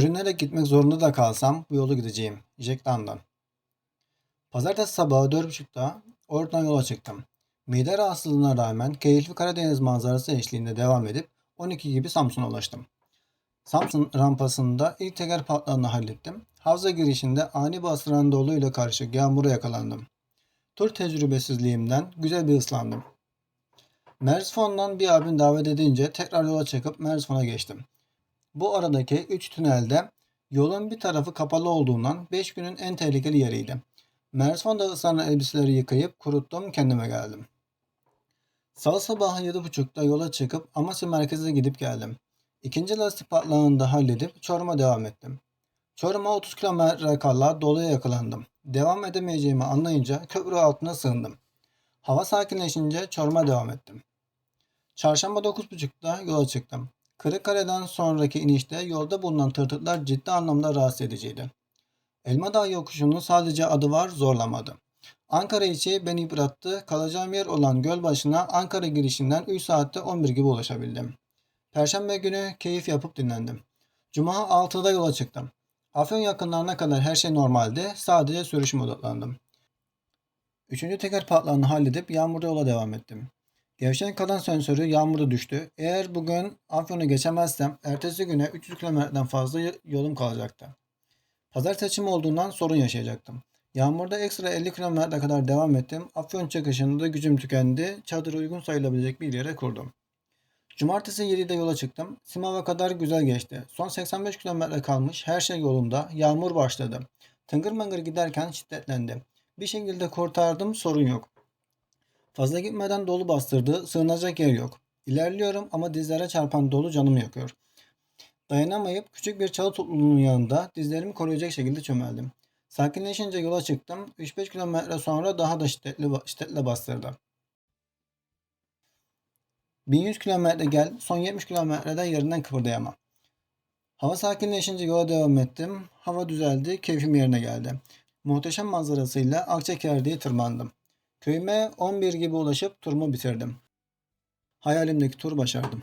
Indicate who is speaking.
Speaker 1: Sürünerek gitmek zorunda da kalsam bu yolu gideceğim. Jack London. Pazartesi sabahı 4.30'da oradan yola çıktım. Mide rahatsızlığına rağmen keyifli Karadeniz manzarası eşliğinde devam edip 12 gibi Samsun'a ulaştım. Samsun rampasında ilk teker patlağını hallettim. Havza girişinde ani bastıran doluyla karışık yağmura yakalandım. Tur tecrübesizliğimden güzel bir ıslandım. Merzifon'dan bir abim davet edince tekrar yola çıkıp Merzifon'a geçtim. Bu aradaki 3 tünelde yolun bir tarafı kapalı olduğundan 5 günün en tehlikeli yeriydi. Merzifon'da ıslanan elbiseleri yıkayıp kuruttum kendime geldim. Salı sabahı 7.30'da yola çıkıp Amasya merkeze gidip geldim. İkinci lastik patlağını da halledip Çorum'a devam ettim. Çorum'a 30 kilometre kala doluya yakalandım. Devam edemeyeceğimi anlayınca köprü altına sığındım. Hava sakinleşince Çorum'a devam ettim. Çarşamba 9.30'da yola çıktım. Kırıkkale'den sonraki inişte yolda bulunan tırtıklar ciddi anlamda rahatsız ediciydi. Elmadağ yokuşunun sadece adı var zorlamadı. Ankara içi beni yıprattı. Kalacağım yer olan Gölbaşı'na Ankara girişinden 3 saatte 11 gibi ulaşabildim. Perşembe günü keyif yapıp dinlendim. Cuma 6'da yola çıktım. Afyon yakınlarına kadar her şey normaldi. Sadece sürüşüme odaklandım. Üçüncü teker patlağını halledip yağmurda yola devam ettim. Gevşen kalan sensörü yağmurda düştü. Eğer bugün Afyon'u geçemezsem ertesi güne 300 kilometreden fazla yolum kalacaktı. Pazar seçimi olduğundan sorun yaşayacaktım. Yağmurda ekstra 50 kilometre kadar devam ettim. Afyon çıkışında gücüm tükendi. Çadır uygun sayılabilecek bir yere kurdum. Cumartesi 7'de yola çıktım. Simav'a kadar güzel geçti. Son 85 kilometre kalmış. Her şey yolunda. Yağmur başladı. Tıngır mıngır giderken şiddetlendi. Bir şekilde kurtardım sorun yok. Fazla gitmeden dolu bastırdı. Sığınacak yer yok. İlerliyorum ama dizlere çarpan dolu canımı yakıyor. Dayanamayıp küçük bir çalı topluluğunun yanında dizlerimi koruyacak şekilde çömeldim. Sakinleşince yola çıktım. 3-5 kilometre sonra daha da şiddetli, şiddetle bastırdı. 1100 kilometre gel, son 70 kilometreden yerinden kıpırdayamam. Hava sakinleşince yola devam ettim. Hava düzeldi, keyfim yerine geldi. Muhteşem manzarasıyla Akçakerdi'ye tırmandım. Köyüme 11 gibi ulaşıp turumu bitirdim. Hayalimdeki tur başardım.